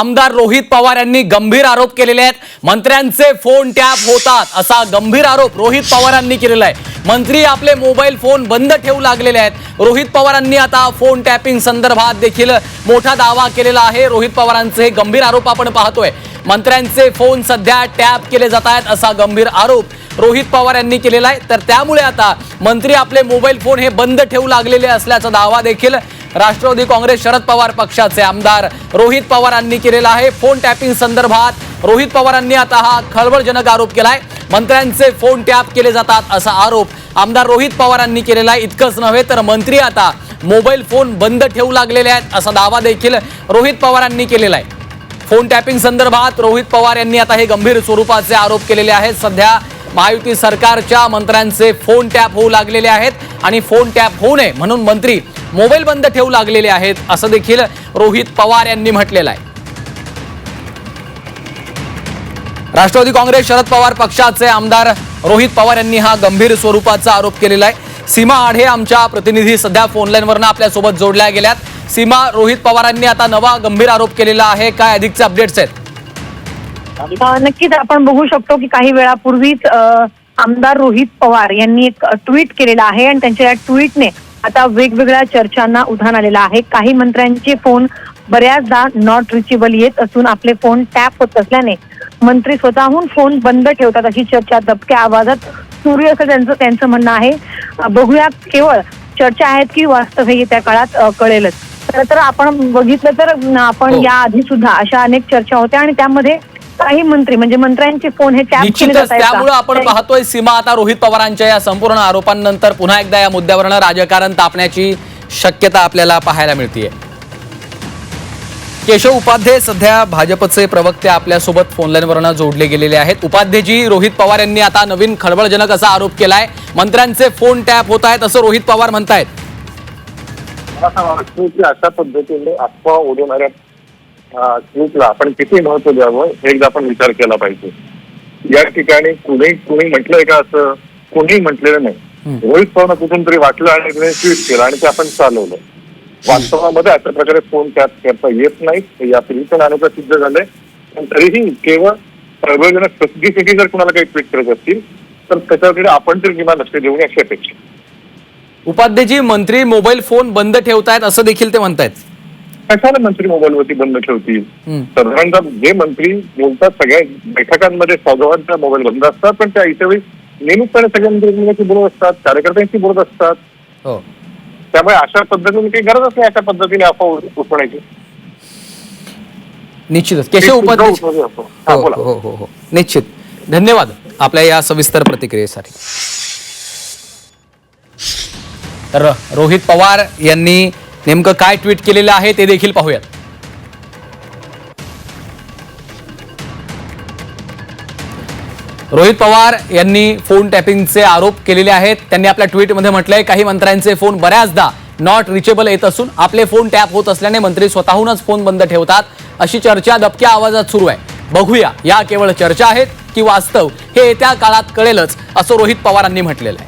आमदार रोहित पवार यांनी गंभीर आरोप केलेले आहेत. मंत्र्यांचे फोन टॅप होतात. असा गंभीर आरोप रोहित पवारांनी केलेला आहे. मंत्री आपले मोबाईल फोन बंद ठेवू लागलेले आहेत. रोहित पवारांनी आता फोन टॅपिंग संदर्भात देखील मोठा दावा केलेला आहे. रोहित पवारांचे हे गंभीर आरोप आपण पाहतोय. मंत्र्यांचे फोन सध्या टॅप केले जात आहेत असा गंभीर आरोप रोहित पवार यांनी केलेला आहे. तर त्यामुळे आता मंत्री आपले मोबाईल फोन हे बंद ठेवू लागलेले असल्याचा दावा देखील राष्ट्रवादी काँग्रेस शरद पवार पक्षाचे आमदार रोहित पवारांनी केलेला आहे. फोन टॅपिंग संदर्भात रोहित पवारांनी आता हा खळबळजनक आरोप केलाय. मंत्र्यांचे फोन टॅप केले जातात असा आरोप आमदार रोहित पवारांनी केलेला आहे. इतकंच नव्हे तर मंत्री आता मोबाईल फोन बंद ठेवू लागलेले आहेत असा दावा देखील रोहित पवारांनी केलेला आहे. फोन टॅपिंग संदर्भात रोहित पवार यांनी आता हे गंभीर स्वरूपाचे आरोप केलेले आहेत. सध्या महायुती सरकारच्या मंत्र्यांचे फोन टॅप होऊ लागलेले आहेत आणि फोन टॅप होऊ नये म्हणून मंत्री मोबाईल बंद ठेवू लागलेले आहेत असं देखील रोहित पवार यांनी म्हटलेलं आहे. राष्ट्रवादी काँग्रेस शरद पवार पक्षाचे आमदार रोहित पवार यांनी हा गंभीर स्वरूपाचा आरोप केलेला आहे. सीमा आढे आमच्या प्रतिनिधी सध्या फोनलाईनवरनं आपल्यासोबत जोडल्या गेल्यात. सीमा रोहित पवारांनी आता नवा गंभीर आरोप केलेला आहे. काय अधिकचे अपडेट्स आहेत? नक्कीच आपण बघू शकतो की काही वेळापूर्वीच आमदार रोहित पवार यांनी एक ट्विट केलेलं आहे आणि त्यांच्या या ट्विटने आता वेगवेगळ्या चर्चांना उधाण आलेलं आहे. काही मंत्र्यांचे फोन बऱ्याचदा नॉट रिचेबल येत असून आपले फोन टॅप होत असल्याने मंत्री स्वतःहून फोन बंद ठेवतात अशी चर्चा दबक्या आवाजात सुरू असं त्यांचं त्यांचं म्हणणं आहे. बघूया केवळ चर्चा आहेत की वास्तव हे येत्या काळात कळेलच. खरं तर आपण बघितलं तर आपण हो. या आधी सुद्धा अशा अनेक चर्चा होत्या आणि त्यामध्ये काही मंत्री म्हणजे मंत्र्यांचे फोन हे टॅप केले निश्चितच. जात आहेत का? त्यामुळे आपण पाहतोय सीमा आता रोहित पवारांच्या या संपूर्ण आरोपांनंतर पुन्हा एकदा या मुद्द्यावरनं राजकारण तापण्याची शक्यता आपल्याला पाहायला मिळतीये. केशव उपाध्ये सध्या भाजपचे प्रवक्ते आपल्यासोबत फोनलाईनवरनं जोडले गेलेले आहेत. उपाध्येजी रोहित पवार यांनी आता नवीन खळबळजनक असा आरोप केलाय. मंत्र्यांचे फोन टॅप होत आहेत असं रोहित पवार म्हणतायत. मला असं वाटतं की अशा पद्धतीने अफवा उडवणाऱ्या ट्विटला आपण किती महत्त्व द्यावं हे एकदा आपण विचार केला पाहिजे. या ठिकाणी कुणी कुणी म्हटलंय का असं? कुणी म्हटलेलं नाही. रोहित पवार कुठून तरी वाटलं आणि ट्विट केलं आणि ते आपण चालवलं. वास्तवामध्ये अशा प्रकारे फोन टॅप करता येत नाही. यापूर्वी पण अनेकदा सिद्ध झालंय. पण तरीही केवळ प्रबोधनात प्रसिद्धीसाठी जर कुणाला काही ट्विट करत असतील तर त्याच्याकडे आपण तरी किमान लक्ष देऊ अशी अपेक्षा उपाध्येजी मंत्री मोबाईल फोन बंद ठेवतायत असं देखील ते म्हणतायत. कशाला मंत्री मोबाईलवरती बंद ठेवतील. साधारणतः जे मंत्री बोलतात सगळ्या बैठकांमध्ये सौगवांच्या मोबाईल बंद असतात पण त्या इतर वेळी नियमितपणे सगळ्या मंत्र्यांशी बोलत असतात कार्यकर्त्यांशी बोलत असतात. हो. त्यामुळे अशा पद्धतीने काही गरजच नाही अशा पद्धतीने अफवा उठवण्याची निश्चितच. केशव उपाध्ये उठवली अफवा. बोला. हो हो हो. निश्चित. धन्यवाद आपल्या या सविस्तर प्रतिक्रियेसाठी. तर रोहित पवार यांनी नेमकं काय ट्विट केलेलं आहे ते देखील पाहूयात. रोहित पवार यांनी फोन टॅपिंगचे आरोप केलेले आहेत. त्यांनी आपल्या ट्विटमध्ये म्हटलंय काही मंत्र्यांचे फोन बऱ्याचदा नॉट रिचेबल येत असून आपले फोन टॅप होत असल्याने मंत्री स्वतःहूनच फोन बंद ठेवतात. अशी चर्चा दबक्या आवाजात सुरू आहे. बघूया या केवळ चर्चा आहेत की वास्तव हे येत्या काळात कळेलच असं रोहित पवारांनी म्हटलेलं आहे.